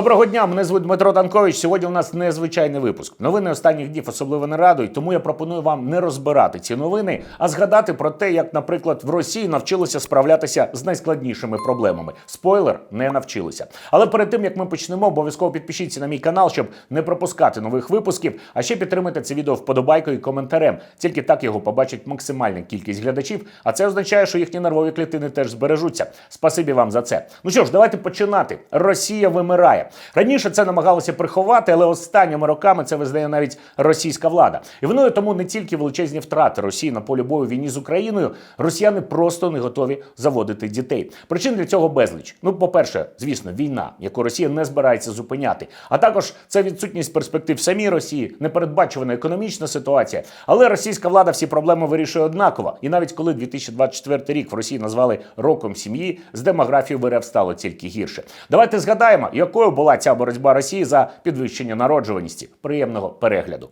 Доброго дня, мене звуть Дмитро Танкович. Сьогодні у нас незвичайний випуск. Новини останніх днів особливо не радують, тому я пропоную вам не розбирати ці новини, а згадати про те, як, наприклад, в Росії навчилися справлятися з найскладнішими проблемами. Спойлер, не навчилися. Але перед тим як ми почнемо, обов'язково підпишіться на мій канал, щоб не пропускати нових випусків. А ще підтримайте це відео вподобайкою і коментарем. Тільки так його побачить максимальна кількість глядачів. А це означає, що їхні нервові клітини теж збережуться. Спасибі вам за це. Ну що ж, давайте починати. Росія вимирає. Раніше це намагалося приховати, але останніми роками це визнає навіть російська влада. І виною тому не тільки величезні втрати Росії на полі бою війні з Україною. Росіяни просто не готові заводити дітей. Причин для цього безліч. Ну, по-перше, звісно, війна, яку Росія не збирається зупиняти. А також це відсутність перспектив самій Росії, непередбачувана економічна ситуація. Але російська влада всі проблеми вирішує однаково. І навіть коли 2024 рік в Росії назвали роком сім'ї, з демографією в стало тільки гірше. Давайте згадаємо, якою була ця боротьба Росії за підвищення народжуваності. Приємного перегляду.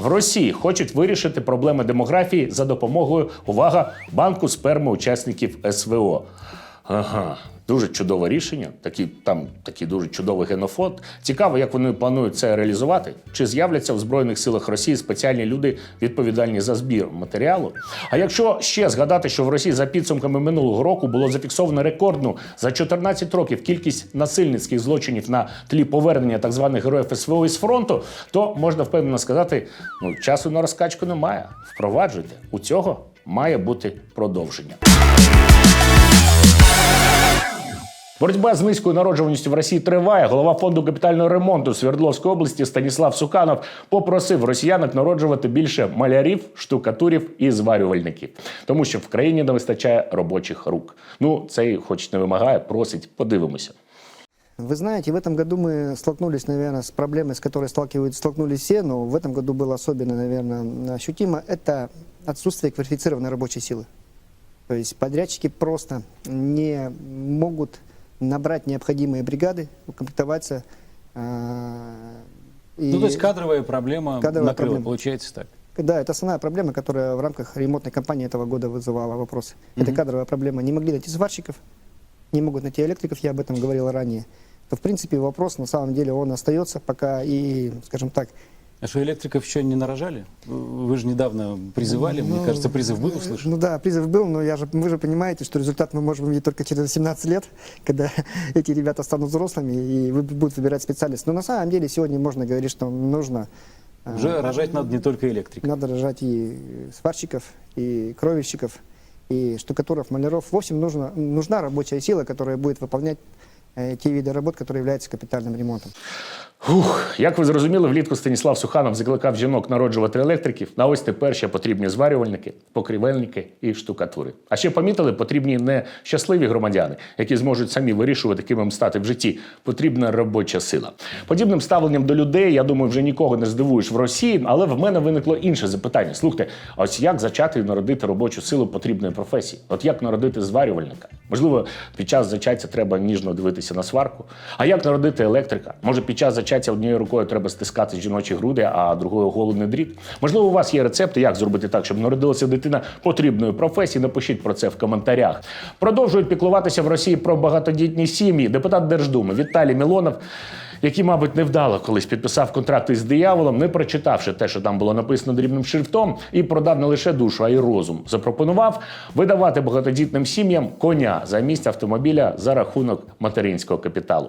В Росії хочуть вирішити проблеми демографії за допомогою увага банку сперми учасників СВО. Ага, дуже чудове рішення. Такі там такий дуже чудовий генофонд. Цікаво, як вони планують це реалізувати. Чи з'являться в збройних силах Росії спеціальні люди, відповідальні за збір матеріалу? А якщо ще згадати, що в Росії за підсумками минулого року було зафіксовано рекордну за 14 років кількість насильницьких злочинів на тлі повернення так званих героїв СВО із фронту, то можна впевнено сказати, ну часу на розкачку немає. Впроваджуйте. У цього має бути продовження. Боротьба з низькою народжуваністю в Росії триває. Голова фонду капітального ремонту Свердловської області Станіслав Суканов попросив росіянок народжувати більше малярів, штукатурів і зварювальників, тому що в країні не вистачає робочих рук. Ну цей, хоч не вимагає, просить. Подивимося. Вы знаете, в этом году мы столкнулись, наверное, с проблемой, с которой сталкиваются, столкнулись все, но в этом году было особенно, наверное, ощутимо. Это отсутствие квалифицированной рабочей силы. То есть подрядчики просто не могут набрать необходимые бригады, укомплектоваться. а, и- Ну, то есть кадровая проблема Кадровая накрыла, проблема. получается так. Да, это основная проблема, которая в рамках ремонтной кампании этого года вызывала вопросы. Это кадровая проблема. Не могли найти сварщиков, не могут найти электриков, я об этом говорил ранее. То, в принципе, вопрос на самом деле он остается, пока и, скажем так, А что, электриков еще не нарожали? Вы же недавно призывали, мне Ну, кажется, призыв был услышан. Ну да, призыв был, но я же, вы же понимаете, что результат мы можем увидеть только через 18 лет, когда эти ребята станут взрослыми и будут выбирать специалист. Но на самом деле сегодня можно говорить, что нужно... а, Уже рожать надо не только электриков. Надо рожать и сварщиков, и кровельщиков, и штукатуров, маляров. В общем, нужно, нужна рабочая сила, которая будет выполнять э, те виды работ, которые являются капитальным ремонтом. Ух, як ви зрозуміли, влітку Станіслав Суханов закликав жінок народжувати електриків. На ось тепер ще потрібні зварювальники, покрівельники і штукатури. А ще помітили, потрібні не щасливі громадяни, які зможуть самі вирішувати, ким їм стати в житті. Потрібна робоча сила. Подібним ставленням до людей, я думаю, вже нікого не здивуєш в Росії, але в мене виникло інше запитання. Слухайте, а ось як зачати і народити робочу силу потрібної професії? От як народити зварювальника? Можливо, під час зачаття треба ніжно дивитися на сварку. А як народити електрика? Може, під час зачаття однією рукою треба стискати жіночі груди, а другою голодний дріт? Можливо, у вас є рецепти, як зробити так, щоб народилася дитина потрібної професії? Напишіть про це в коментарях. Продовжують піклуватися в Росії про багатодітні сім'ї. Депутат Держдуми Віталій Мілонов. Який, мабуть, невдало колись підписав контракт із дияволом, не прочитавши те, що там було написано дрібним шрифтом, і продав не лише душу, а й розум. Запропонував видавати багатодітним сім'ям коня замість автомобіля за рахунок материнського капіталу.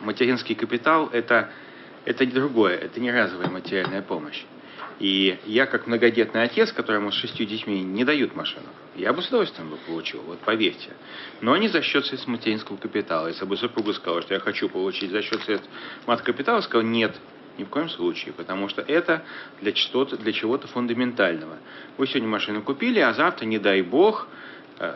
Материнский капитал это, это другое, это не разовая материальная помощь. И я, как многодетный отец, которому с шестью детьми не дают машину, я бы с удовольствием бы получил, вот поверьте. Но не за счет средств материнского капитала. Если бы супруга сказала, что я хочу получить за счет средств мат капитала, сказал нет, ни в коем случае, потому что это для, что-то, для чего-то фундаментального. Вы сегодня машину купили, а завтра, не дай бог, э,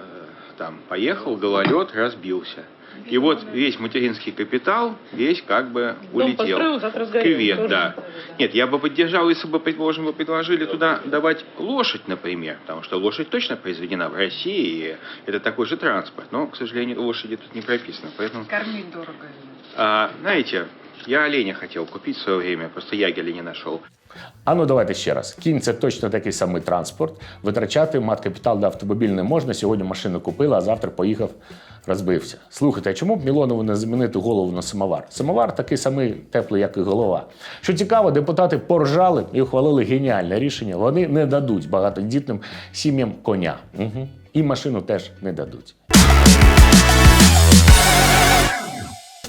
там, поехал, гололед, разбился. И вот весь материнский капитал, весь как бы Дом улетел. построил. Кювет, да. Нет, я бы поддержал, если бы, предположим, вы предложили туда давать лошадь, например, потому что лошадь точно произведена в России, и это такой же транспорт, но, к сожалению, лошади тут не прописано, поэтому... Кормить дорого. А, знаете, Я оленя хотел купить в свое время, просто ягеля не нашел. А ну давайте ще раз. Кінь це точно такий самий транспорт. Витрачати мат-капітал на автомобіль не можна. Сьогодні машину купили, а завтра поїхав, розбився. Слухайте, а чому б Мілонову не замінити голову на самовар? Самовар такий самий теплий, як і голова. Що цікаво, депутати поржали і ухвалили геніальне рішення. Вони не дадуть багатодітним сім'ям коня. Угу. І машину теж не дадуть.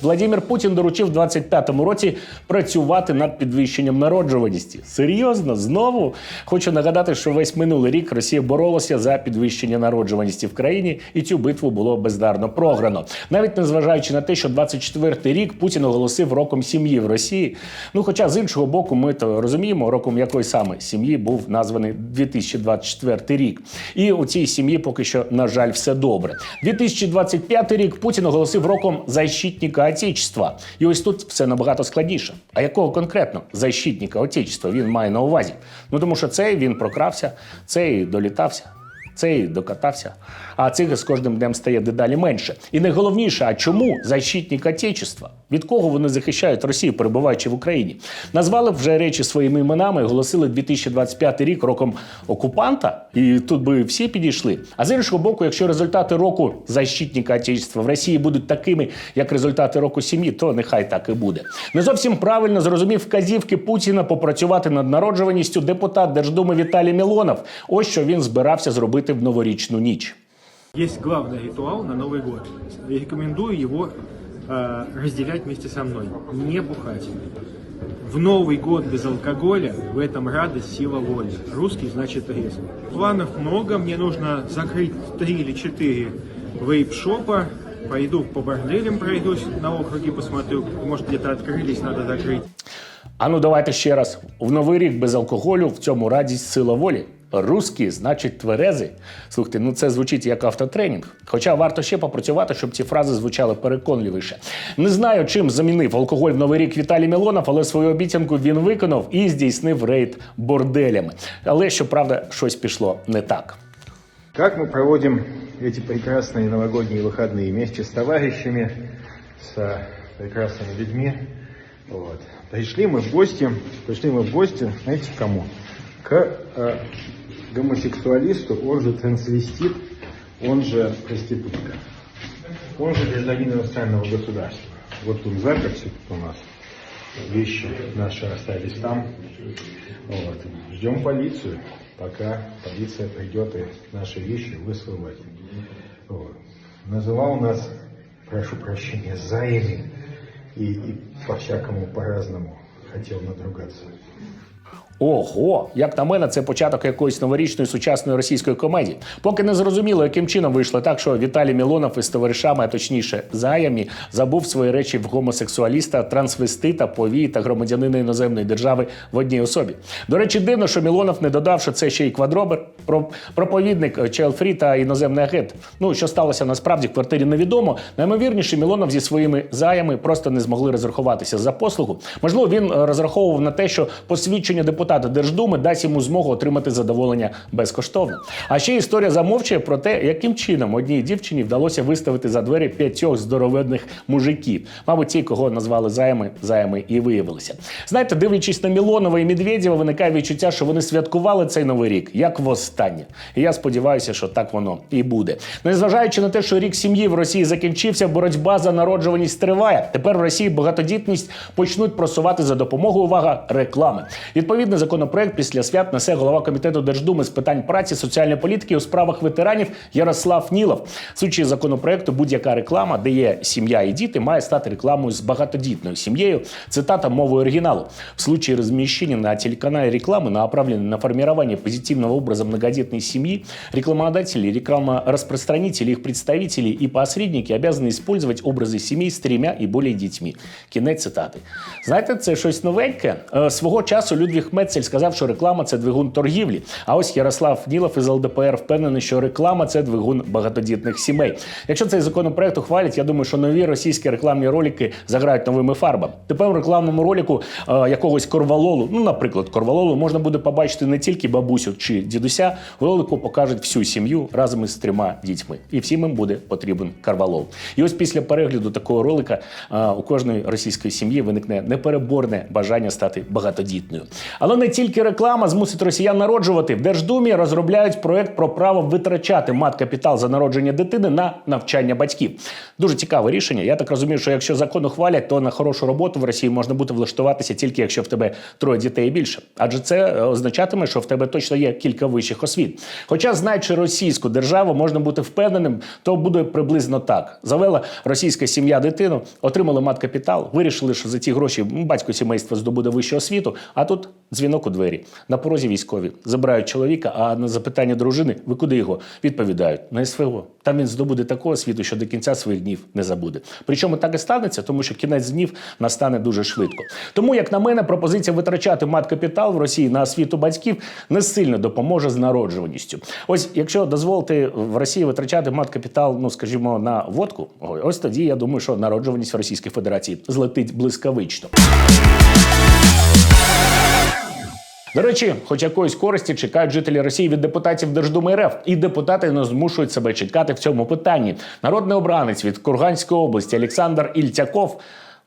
Владимир Путін доручив в 25-му році працювати над підвищенням народжуваності. Серйозно, знову хочу нагадати, що весь минулий рік Росія боролася за підвищення народжуваності в країні, і цю битву було бездарно програно. Навіть незважаючи на те, що 24-й рік Путін оголосив роком сім'ї в Росії. Ну, хоча з іншого боку, ми то розуміємо, роком якої саме сім'ї був названий 2024 рік. І у цій сім'ї поки що, на жаль, все добре. 2025 рік Путін оголосив роком защитника Отечества. І ось тут все набагато складніше. А якого конкретно защитника Отечества він має на увазі? Ну тому що цей він прокрався, цей долітався. Цей докатався, а цих з кожним днем стає дедалі менше. І найголовніше, а чому защитник Отечества? Від кого вони захищають Росію, перебуваючи в Україні? Назвали б вже речі своїми іменами, оголосили 2025 рік роком окупанта, і тут би всі підійшли. А з іншого боку, якщо результати року защитника Отечества в Росії будуть такими, як результати року сім'ї, то нехай так і буде. Не зовсім правильно зрозумів вказівки Путіна попрацювати над народжуваністю депутат Держдуми Віталій Мілонов. Ось що він збирався зробити в новорічну ніч. Есть главный ритуал на Новый год. Я рекомендую его э, разделять вместе со мной. Не бухать. В Новый год без алкоголя в этом радость, сила воли. Русский значит резко. Планов много. Мне нужно закрыть три или четыре вейп-шопа. Пойду по борделям пройдусь, на округе посмотрю. Может, где-то открылись, надо закрыть. А ну давайте ще раз. В новий рік без алкоголю в цьому радість сила волі. Русський значить тверези. Слухайте, ну це звучить як автотренінг. Хоча варто ще попрацювати, щоб ці фрази звучали переконливіше. Не знаю, чим замінив алкоголь в новий рік Віталій Мілонов, але свою обіцянку він виконав і здійснив рейд борделями. Але щоправда, щось пішло не так. Как мы проводим эти прекрасные новогодние выходные вместе с товарищами, с э, прекрасными людьми. Вот. Пришли мы в гости, пришли мы в гости, знаете, к кому? К э, гомосексуалисту, он же трансвестит, он же проститутка, он же гражданин иностранного государства. Вот тут заперся тут у нас, вещи наши остались там. Вот. Ждем полицию, пока полиция придет и наши вещи высылать. Вот. Называл нас, прошу прощения, заями и, и по-всякому по-разному хотел надругаться. Ого, як на мене, це початок якоїсь новорічної сучасної російської комедії. Поки не зрозуміло, яким чином вийшло так, що Віталій Мілонов із товаришами, а точніше заямі, забув свої речі в гомосексуаліста, трансвестита, повії та громадянина іноземної держави в одній особі. До речі, дивно, що Мілонов не додав, що це ще й квадробер, про- проповідник Челфрі та іноземний агент. Ну що сталося насправді в квартирі, невідомо. Наймовірніше, Мілонов зі своїми заями просто не змогли розрахуватися за послугу. Можливо, він е, розраховував на те, що посвідчення депутата Держдуми дасть йому змогу отримати задоволення безкоштовно. А ще історія замовчує про те, яким чином одній дівчині вдалося виставити за двері п'ятьох здоровенних мужиків. Мабуть, ті, кого назвали заями, заями і виявилися. Знаєте, дивлячись на Мілонова і Медведєва, виникає відчуття, що вони святкували цей новий рік як востаннє. І я сподіваюся, що так воно і буде. Незважаючи на те, що рік сім'ї в Росії закінчився, боротьба за народжуваність триває. Тепер в Росії багатодітність почнуть просувати за допомогою увага реклами. Відповідний законопроект після свят несе голова комітету Держдуми з питань праці, соціальної політики у справах ветеранів Ярослав Нілов. В случаї законопроекту будь-яка реклама, де є сім'я і діти, має стати рекламою з багатодітною сім'єю. Цитата мовою оригиналу. В случае размещения на телеканале рекламы, направленной на формирование позитивного образа многодетной семьи, рекламодатели, рекламораспространители, их представители и посредники обязаны использовать образы семей з трьома і более дітьми. Кінець цитати. Знаєте, це щось новеньке. Е, Свого часу Людвіг Метцель сказав, що реклама це двигун торгівлі. А ось Ярослав Нілов із ЛДПР впевнений, що реклама це двигун багатодітних сімей. Якщо цей законопроект ухвалять, я думаю, що нові російські рекламні ролики заграють новими фарбами. Тепер в рекламному ролику е, якогось корвалолу, ну, наприклад, корвалолу, можна буде побачити не тільки бабусю чи дідуся. В ролику покажуть всю сім'ю разом із трьома дітьми. І всім їм буде потрібен карвалол. І ось після перегляду такого ролика е, у кожної російської сім'ї виникне непереборне бажання стати багатодітною. Але не тільки реклама змусить росіян народжувати. В Держдумі розробляють проект про право витрачати мат-капітал за народження дитини на навчання батьків. Дуже цікаве рішення. Я так розумію, що якщо закон ухвалять, то на хорошу роботу в Росії можна буде влаштуватися тільки якщо в тебе троє дітей і більше. Адже це е, означатиме, що в тебе точно є кілька вищих освіт. Хоча, знаючи російську державу, можна бути впевненим, то буде приблизно так: завела російська сім'я дитину, отримали мат-капітал, вирішили, що за ті гроші батько сімейства здобуде вищу освіту. А тут дзвінок у двері на порозі військові забирають чоловіка. А на запитання дружини, ви куди його відповідають на СВО. Там він здобуде таку освіту, що до кінця своїх днів не забуде. Причому так і станеться, тому що кінець днів настане дуже швидко. Тому, як на мене, пропозиція витрачати мат-капітал в Росії на освіту батьків не сильно допоможе з народжуваністю. Ось, якщо дозволити в Росії витрачати мат-капітал, ну скажімо, на водку, ось тоді я думаю, що народжуваність в Російській Федерації злетить блискавично. До речі, хоч якоїсь користі чекають жителі Росії від депутатів Держдуми РФ, і депутати не змушують себе чекати в цьому питанні. Народний обранець від Курганської області Олександр Ільтяков.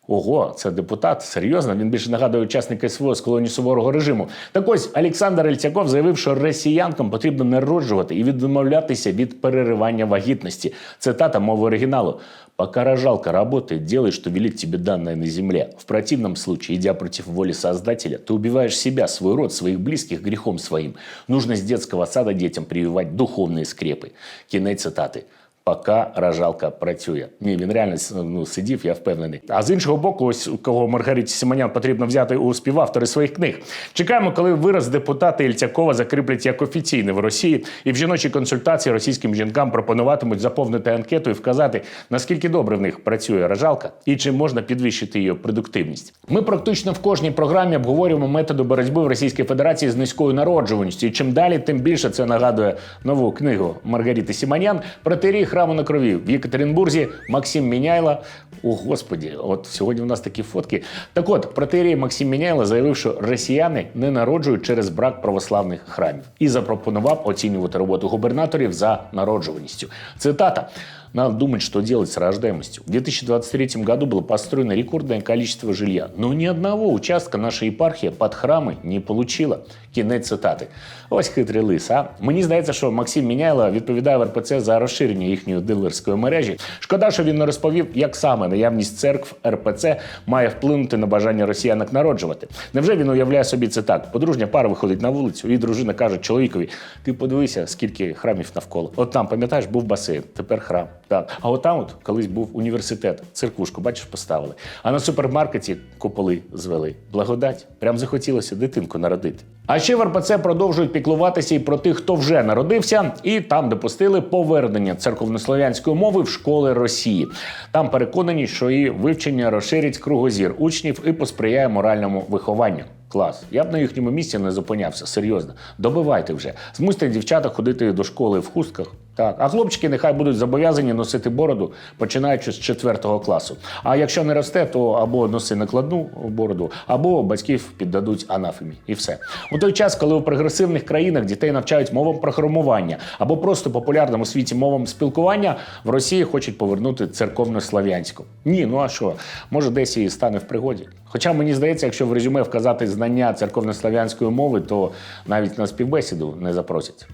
Ого, це депутат. Серйозно, він більше нагадує учасника СВО з колонії суворого режиму. Так ось Олександр Ільтяков заявив, що росіянкам потрібно народжувати і відмовлятися від переривання вагітності. Цитата мови оригіналу. Пока рожалка работает, делай, что велит тебе данное на земле. В противном случае, идя против воли Создателя, ты убиваешь себя, свой род, своих близких грехом своим. Нужно с детского сада детям прививать духовные скрепы. Кінець цитати. Пока рожалка працює. Ні, він реально ну, сидів, я впевнений. А з іншого боку, ось кого Маргариті Симонян потрібно взяти у співавтори своїх книг. Чекаємо, коли вираз депутата Ільтякова закріплять як офіційний в Росії, і в жіночій консультації російським жінкам пропонуватимуть заповнити анкету і вказати, наскільки добре в них працює рожалка і чи можна підвищити її продуктивність. Ми практично в кожній програмі обговорюємо методи боротьби в Російській Федерації з низькою народжуваністю. І чим далі, тим більше це нагадує нову книгу Маргарити Сіманян «Протирій храму на крові в Єкатеринбурзі. Максим Міняйла. О, господі, от сьогодні у нас такі фотки. Так от, протирій Максим Міняйла заявив, що росіяни не народжують через брак православних храмів і запропонував оцінювати роботу губернаторів за народжуваністю. Цитата. Надо думать, что делать с рождаемостью. В 2023 году было построено рекордное количество жилья, но ни одного участка наша епархія під храми не получила. Кінець цитати. Ось хитрий лис. А мені здається, що Максим Міняйло відповідає в РПЦ за розширення їхньої дилерської мережі. Шкода, що він не розповів, як саме наявність церкв РПЦ має вплинути на бажання росіянок народжувати. Невже він уявляє собі це так? Подружня пара виходить на вулицю, і дружина каже чоловікові: ти подивися, скільки храмів навколо. От там, пам'ятаєш, був басейн, тепер храм. Так. А от там от колись був університет, церквушку, бачиш, поставили. А на супермаркеті куполи звели. Благодать. Прям захотілося дитинку народити. А ще в РПЦ продовжують піклуватися і про тих, хто вже народився, і там допустили повернення церковнослов'янської мови в школи Росії. Там переконані, що її вивчення розширить кругозір учнів і посприяє моральному вихованню. Клас. Я б на їхньому місці не зупинявся. Серйозно. Добивайте вже. Змусьте дівчата ходити до школи в хустках. Так, а хлопчики нехай будуть зобов'язані носити бороду, починаючи з 4 класу. А якщо не росте, то або носи накладну бороду, або батьків піддадуть анафемі. І все. У той час, коли у прогресивних країнах дітей навчають мовам програмування або просто популярному світі мовам спілкування, в Росії хочуть повернути церковно-слав'янську. Ні, ну а що? Може, десь і стане в пригоді. Хоча мені здається, якщо в резюме вказати знання церковно-слав'янської мови, то навіть на співбесіду не запросять.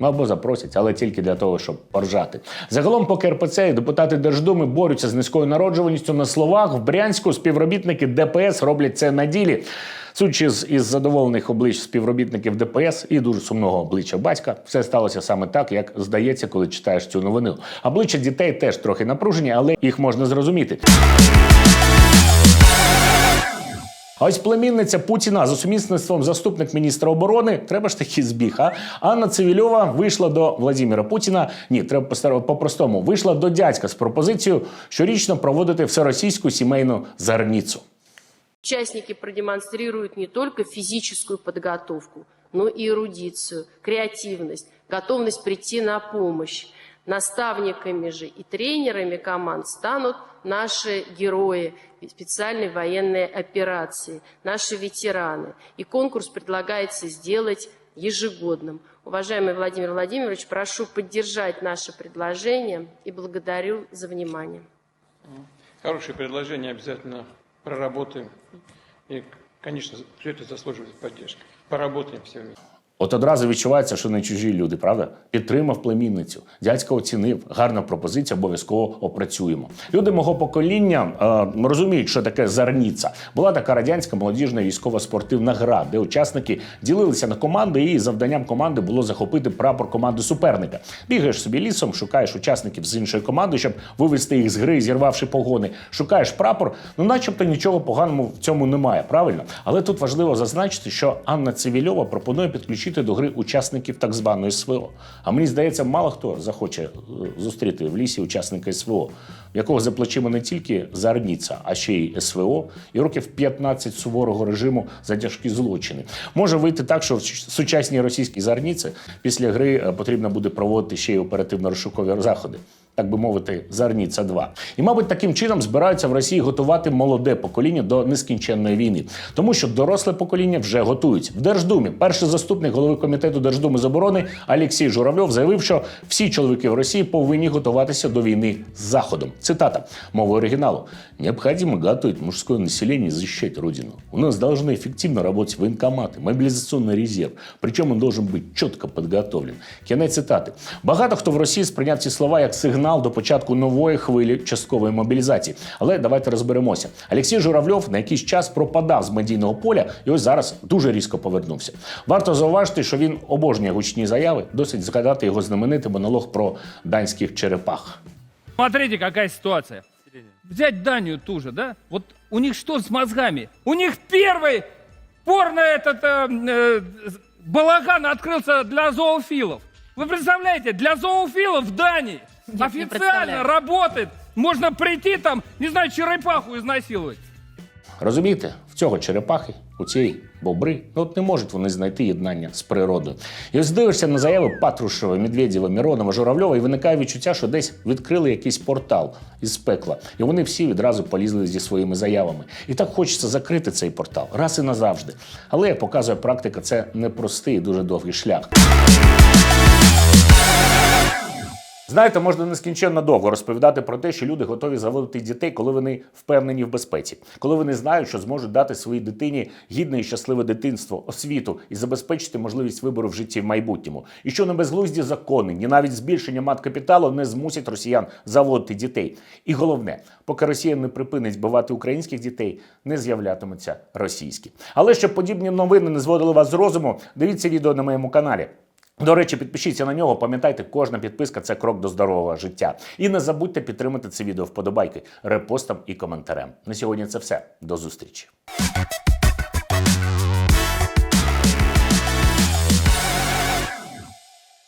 Ну або запросять, але тільки для того, щоб поржати. Загалом, поки РПЦ і депутати Держдуми борються з низькою народжуваністю на словах, в Брянську співробітники ДПС роблять це на ділі. Судячи з із задоволених облич співробітників ДПС і дуже сумного обличчя батька, все сталося саме так, як здається, коли читаєш цю новину. Обличчя дітей теж трохи напружені, але їх можна зрозуміти. А ось племінниця Путіна за сумісництвом заступник міністра оборони, треба ж таки збіг. А Анна Цивільова вийшла до Владимира Путіна. Ні, треба по-простому. Вийшла до дядька з пропозицією щорічно проводити всеросійську сімейну зарніцу. Участники продемонстрируют не только физическую подготовку, но и эрудицию, креативность, готовность прийти на помощь. Наставниками же и тренерами команд станут наши герои специальной военной операции, наши ветераны. И конкурс предлагается сделать ежегодным. Уважаемый Владимир Владимирович, прошу поддержать наше предложение и благодарю за внимание. Хорошее предложение, обязательно проработаем. И, конечно, все это заслуживает поддержки. Поработаем все вместе. От одразу відчувається, що не чужі люди, правда? Підтримав племінницю. Дядько оцінив. Гарна пропозиція, обов'язково опрацюємо. Люди мого покоління е, розуміють, що таке зарніця. Була така радянська молодіжна військова спортивна гра, де учасники ділилися на команди, і завданням команди було захопити прапор команди суперника. Бігаєш собі лісом, шукаєш учасників з іншої команди, щоб вивести їх з гри, зірвавши погони. Шукаєш прапор. Ну, начебто нічого поганого в цьому немає, правильно? Але тут важливо зазначити, що Анна Цивільова пропонує підключити до гри учасників так званої СВО. А мені здається, мало хто захоче е, зустріти в лісі учасника СВО, в якого за плечима не тільки зарніця, а ще й СВО, і років 15 суворого режиму за тяжкі злочини. Може вийти так, що в сучасній російській зарніці після гри е, потрібно буде проводити ще й оперативно-розшукові заходи. Так би мовити, Зарніця 2 І, мабуть, таким чином збираються в Росії готувати молоде покоління до нескінченної війни, тому що доросле покоління вже готують. В Держдумі перший заступник голови комітету Держдуми з оборони Олексій Журавльов заявив, що всі чоловіки в Росії повинні готуватися до війни з Заходом. Цитата мовою оригіналу: необхідно готовить мужське населення і захищати родину. У нас должны эффективно работать военкоматы, мобилизационный резерв. Причому он должен быть чітко підготовлен. Кінець цитати. Багато хто в Росії сприйняв ці слова як сигнал до початку нової хвилі часткової мобілізації. Але давайте розберемося. Олексій Журавльов на якийсь час пропадав з медійного поля і ось зараз дуже різко повернувся. Варто зауважити, що він обожнює гучні заяви. Досить згадати його знаменитий монолог про данських черепах. Смотрите, какая ситуация. Взять Данию ту же, да? Вот у них что с мозгами? У них первый порно этот э, э, балаган открылся для зоофилов. Вы представляете, для зоофилов в Дании официально представляю. работает. Можно прийти там, не знаю, черепаху изнасиловать. Розумієте, в цього черепахи, у цієї бобри, ну от не можуть вони знайти єднання з природою. І ось дивишся на заяви Патрушева, Медведєва, Миронова, Журавльова, і виникає відчуття, що десь відкрили якийсь портал із пекла. І вони всі відразу полізли зі своїми заявами. І так хочеться закрити цей портал раз і назавжди. Але як показує практика, це непростий і дуже довгий шлях. Знаєте, можна нескінченно довго розповідати про те, що люди готові заводити дітей, коли вони впевнені в безпеці, коли вони знають, що зможуть дати своїй дитині гідне і щасливе дитинство, освіту і забезпечити можливість вибору в житті в майбутньому. І що не безглузді закони, ні навіть збільшення маткапіталу не змусять росіян заводити дітей. І головне, поки Росія не припинить збивати українських дітей, не з'являтимуться російські. Але щоб подібні новини не зводили вас з розуму, дивіться відео на моєму каналі. До речі, підпишіться на нього. Пам'ятайте, кожна підписка це крок до здорового життя. І не забудьте підтримати це відео вподобайки, репостом і коментарем. На сьогодні це все. До зустрічі.